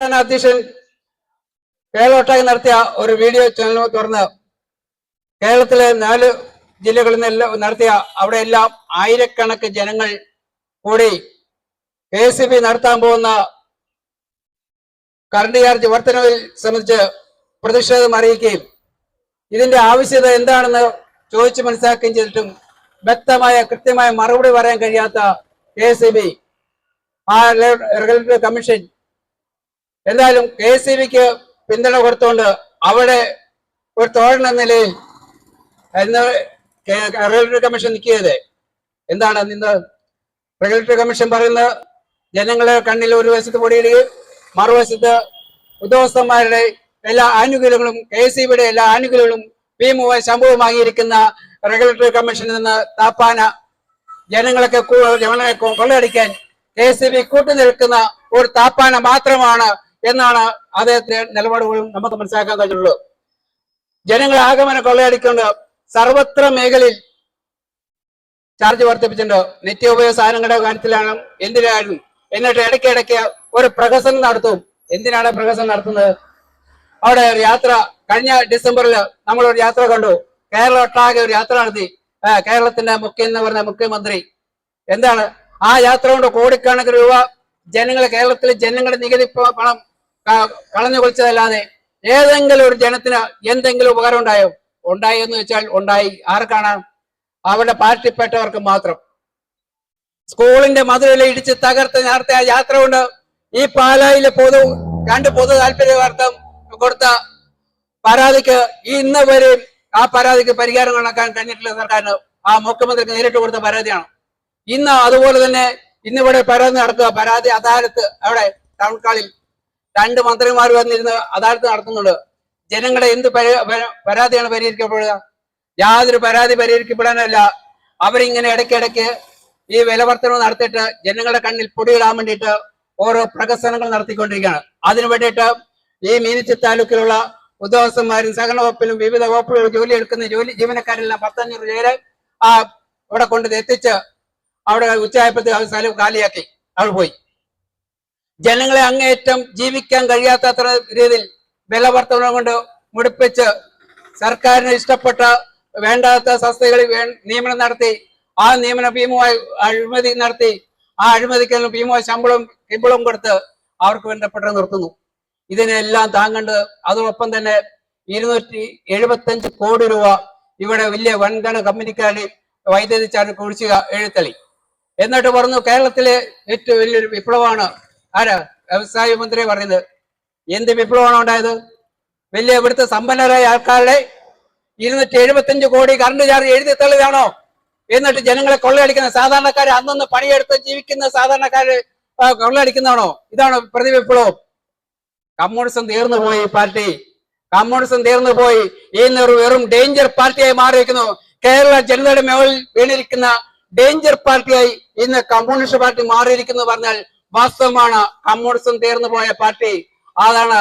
അധ്യക്ഷൻ കേരളോട്ടായി നടത്തിയ ഒരു വീഡിയോ ചാനൽ തുറന്ന് കേരളത്തിലെ നാല് ജില്ലകളിൽ നിന്നെല്ലാം നടത്തിയ അവിടെ എല്ലാം ആയിരക്കണക്ക് ജനങ്ങൾ കൂടി കെ എസ് ബി നടത്താൻ പോകുന്ന കറണ്ട് ചാർജ് വർധനവിൽ സംബന്ധിച്ച് പ്രതിഷേധം അറിയിക്കുകയും ഇതിന്റെ ആവശ്യത എന്താണെന്ന് ചോദിച്ചു മനസ്സിലാക്കുകയും ചെയ്തിട്ടും വ്യക്തമായ കൃത്യമായ മറുപടി പറയാൻ കഴിയാത്ത കെ എസ് ബി ആ റെഗുലേറ്ററി കമ്മീഷൻ എന്തായാലും കെ എസ് ബിക്ക് പിന്തുണ കൊടുത്തുകൊണ്ട് അവിടെ ഒരു തോഴൻ എന്ന നിലയിൽ റെഗുലേറ്ററി കമ്മീഷൻ നിൽക്കിയത് എന്താണ് ഇന്ന് റെഗുലേറ്ററി കമ്മീഷൻ പറയുന്നത്? ജനങ്ങളെ കണ്ണിൽ ഒരു വശത്ത് പൊടിയിടുകയും മറുവശത്ത് ഉദ്യോഗസ്ഥന്മാരുടെ എല്ലാ ആനുകൂല്യങ്ങളും കെ എസ് ബിയുടെ എല്ലാ ആനുകൂല്യങ്ങളും ഭീമവും ശമ്പളവും വാങ്ങിയിരിക്കുന്ന റെഗുലേറ്ററി കമ്മീഷനിൽ നിന്ന് താപ്പാന ജനങ്ങളൊക്കെ ജനങ്ങളെ കൊള്ളയടിക്കാൻ കെ എസ് ബി കൂട്ടുനിൽക്കുന്ന ഒരു താപ്പാന മാത്രമാണ് എന്നാണ് അദ്ദേഹത്തിന്റെ നിലപാടുകളും നമുക്ക് മനസ്സിലാക്കാൻ കഴിഞ്ഞുള്ളൂ ജനങ്ങളെ ആഗമന കൊള്ളയടിക്കൊണ്ട് സർവത്ര മേഖലയിൽ ചാർജ് വർദ്ധിപ്പിച്ചിട്ടുണ്ട്. നിത്യോപയോഗ സാധനങ്ങളുടെ കാര്യത്തിലാണ് എന്തിനായിരുന്നു? എന്നിട്ട് ഇടയ്ക്കിടയ്ക്ക് ഒരു പ്രഹസനം നടത്തും. എന്തിനാണ് പ്രഹസനം നടത്തുന്നത്? അവിടെ ഒരു യാത്ര കഴിഞ്ഞ ഡിസംബറിൽ നമ്മൾ ഒരു യാത്ര കണ്ടു. കേരള ഒട്ടാകെ ഒരു യാത്ര നടത്തി. കേരളത്തിന്റെ മുഖ്യ എന്ന് പറഞ്ഞ മുഖ്യമന്ത്രി. എന്താണ്? ആ യാത്ര കൊണ്ട് കോടിക്കണക്കിന് രൂപ ജനങ്ങളെ കേരളത്തിലെ ജനങ്ങളുടെ നികുതി പണം കളഞ്ഞു കുളിച്ചതല്ലാതെ ഏതെങ്കിലും ഒരു ജനത്തിന് എന്തെങ്കിലും ഉപകാരം ഉണ്ടായോ? ഉണ്ടായി എന്ന് വെച്ചാൽ ഉണ്ടായി. ആർക്കാണ്? അവരുടെ പാർട്ടിപ്പെട്ടവർക്ക് മാത്രം. സ്കൂളിന്റെ മധുരയിൽ ഇടിച്ച് തകർത്ത് നടത്തിയ യാത്ര കൊണ്ട് ഈ പാലായിലെ പൊതു രണ്ട് പൊതു താല്പര്യവാർത്ഥം കൊടുത്ത പരാതിക്ക് ഇന്ന് വരെയും ആ പരാതിക്ക് പരിഹാരം കണക്കാൻ കഴിഞ്ഞിട്ടില്ല സർക്കാരിന്. ആ മുഖ്യമന്ത്രിക്ക് നേരിട്ട് കൊടുത്ത പരാതിയാണ്. ഇന്ന് അതുപോലെ തന്നെ ഇന്നിവിടെ പരാതി നടക്കുക. പരാതി അദാലത്ത് അവിടെ ടൗൺ ഹാളിൽ രണ്ട് മന്ത്രിമാർ വന്നിരുന്ന് അദാലത്ത് നടത്തുന്നുണ്ട്. ജനങ്ങളെ എന്ത് പരാ- പരാ- പരാതിയാണ് പരിഹരിക്കപ്പെടുക? യാതൊരു പരാതി പരിഹരിക്കപ്പെടാനല്ല. അവരിങ്ങനെ ഇടയ്ക്കിടയ്ക്ക് ഈ വിലവർത്തനം നടത്തിയിട്ട് ജനങ്ങളുടെ കണ്ണിൽ പൊടിയിടാൻ വേണ്ടിയിട്ട് ഓരോ പ്രകസനങ്ങൾ നടത്തിക്കൊണ്ടിരിക്കുകയാണ്. അതിനു വേണ്ടിയിട്ട് ഈ മീനച്ചി താലൂക്കിലുള്ള ഉദ്യോഗസ്ഥന്മാരും സഹകരണ വകുപ്പിലും വിവിധ വകുപ്പുകളിൽ ജോലി എടുക്കുന്ന ജോലി ജീവനക്കാരെല്ലാം പത്തഞ്ഞൂറ് പേര് ആ ഇവിടെ കൊണ്ട് എത്തിച്ച് അവിടെ ഉച്ചയായപ്പോഴത്തെ ആ സ്ഥലം കാലിയാക്കി. അവിടെ പോയി. ജനങ്ങളെ അങ്ങേയറ്റം ജീവിക്കാൻ കഴിയാത്തത്ര രീതിയിൽ വിലവർത്തനം കൊണ്ട് മുടിപ്പിച്ച് സർക്കാരിന് ഇഷ്ടപ്പെട്ട വേണ്ടാത്ത സംസ്ഥകളിൽ നിയമനം നടത്തി ആ നിയമന ഭീമമായി അഴിമതി നടത്തി ആ അഴിമതിക്ക് ഭീമമായ ശമ്പളവും കിമ്പളവും കൊടുത്ത് അവർക്ക് ബന്ധപ്പെട്ട് നിർത്തുന്നു. ഇതിനെല്ലാം താങ്ങണ്ട്. അതോടൊപ്പം തന്നെ ഇരുന്നൂറ്റി എഴുപത്തഞ്ച് കോടി രൂപ ഇവിടെ വലിയ വൻകണ കമ്പനിക്കാരുടെ വൈദ്യുതി ചാർജ് കുഴിച്ചുക എഴുത്തളി എന്നിട്ട് പറഞ്ഞു കേരളത്തിലെ ഏറ്റവും വലിയൊരു വിപ്ലവമാണ് ആരാ? വ്യവസായ മന്ത്രി പറയുന്നത് എന്ത് വിപ്ലവമാണ് ഉണ്ടായത്? വലിയ ഇവിടുത്തെ സമ്പന്നരായ ആൾക്കാരുടെ ഇരുന്നൂറ്റി എഴുപത്തഞ്ച് കോടി കറണ്ട് ചാർജ് എഴുതി തള്ളിയതാണോ? എന്നിട്ട് ജനങ്ങളെ കൊള്ളയടിക്കുന്ന സാധാരണക്കാർ അന്നൊന്ന് പണിയെടുത്ത് ജീവിക്കുന്ന സാധാരണക്കാര് കൊള്ളയടിക്കുന്നതാണോ? ഇതാണ് പ്രതി പ്രതിവിപ്ലവം. കമ്മ്യൂണിസം തീർന്നു പോയി പാർട്ടി. കമ്മ്യൂണിസം തീർന്നു പോയി. ഒരു വെറും ഡേഞ്ചർ പാർട്ടിയായി മാറിയിരിക്കുന്നു. കേരള ജനതയുടെ മേളിൽ വീണിരിക്കുന്ന ഡേഞ്ചർ പാർട്ടിയായി ഇന്ന് കമ്മ്യൂണിസ്റ്റ് പാർട്ടി മാറിയിരിക്കുന്നു പറഞ്ഞാൽ വാസ്തവമാണ് കമ്മ്യൂണിസം തീർന്നു പോയ പാർട്ടി. അതാണ്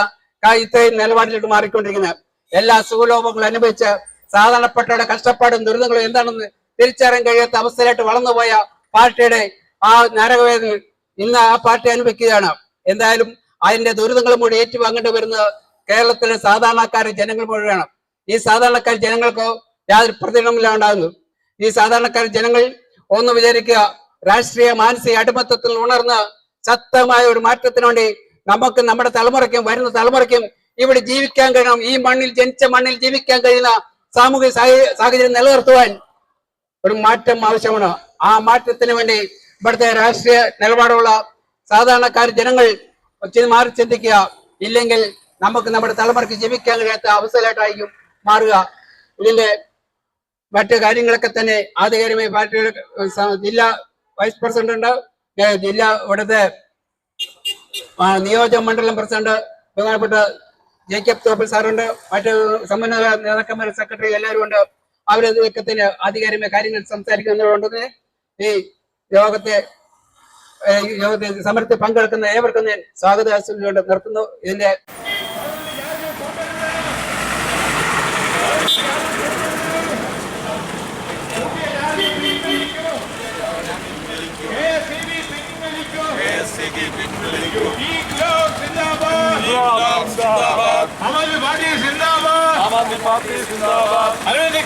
ഇത്രയും നിലപാടിലോട്ട് മാറിക്കൊണ്ടിരിക്കുന്നത്. എല്ലാ സുഖലോഭങ്ങളും അനുഭവിച്ച് സാധാരണപ്പെട്ടവരുടെ കഷ്ടപ്പാടും ദുരിതങ്ങളും എന്താണെന്ന് തിരിച്ചറിയാൻ കഴിയാത്ത അവസ്ഥയിലായിട്ട് വളർന്നുപോയ പാർട്ടിയുടെ ആ നരകവേദന ഇന്ന് ആ പാർട്ടി അനുഭവിക്കുകയാണ്. എന്തായാലും അതിന്റെ ദുരിതങ്ങളും കൂടി ഏറ്റുവാങ്ങേണ്ടി വരുന്നത് കേരളത്തിലെ സാധാരണക്കാർ ജനങ്ങൾ മുഴുവനാണ്. ഈ സാധാരണക്കാർ ജനങ്ങൾക്ക് യാതൊരു പ്രതിഫലമില്ല ഉണ്ടാകുന്നു ഈ സാധാരണക്കാർ ജനങ്ങൾ ഒന്ന് വിചാരിക്കുക രാഷ്ട്രീയ മാനസിക അടിമത്തത്തിൽ ഉണർന്ന് ശക്തമായ ഒരു മാറ്റത്തിന് വേണ്ടി നമുക്ക് നമ്മുടെ തലമുറയ്ക്കും വരുന്ന തലമുറയ്ക്കും ഇവിടെ ജീവിക്കാൻ കഴിയണം. ഈ മണ്ണിൽ ജനിച്ച മണ്ണിൽ ജീവിക്കാൻ കഴിയുന്ന സാമൂഹിക സാഹ- സാഹചര്യം നിലനിർത്തുവാൻ ഒരു മാറ്റം ആവശ്യമാണ്. ആ മാറ്റത്തിന് വേണ്ടി ഇവിടുത്തെ രാഷ്ട്രീയ നിലപാടുള്ള സാധാരണക്കാർ ജനങ്ങൾ മാറി ചിന്തിക്കുക. ഇല്ലെങ്കിൽ നമുക്ക് നമ്മുടെ തലമുറയ്ക്ക് ജീവിക്കാൻ കഴിയാത്ത അവസ്ഥയിലായിട്ടായിരിക്കും മാറുക. ഇതിന്റെ മറ്റു കാര്യങ്ങളൊക്കെ തന്നെ ആധികാരികമായി പാർട്ടിയുടെ ജില്ലാ വൈസ് പ്രസിഡന്റ് ജില്ലാ ഇവിടുത്തെ നിയോജക മണ്ഡലം പ്രസിഡന്റ് ബഹുമാനപ്പെട്ട ജേക്കബ് തോപ്പിൽ സാറുണ്ട്. മറ്റ് സമ്പന്ന നേതാക്കന്മാർ സെക്രട്ടറി എല്ലാവരും ഉണ്ട്. അവരൊക്കത്തിന് ആധികാരികമായ കാര്യങ്ങൾ സംസാരിക്കുന്നതുകൊണ്ട് ഈ യോഗത്തെ യോഗത്തെ സമരത്തിൽ പങ്കെടുക്കുന്ന ഏവർക്കും ഞാൻ സ്വാഗത നിർത്തുന്നു. ഇതിന്റെ जिंदाबाद अरविंद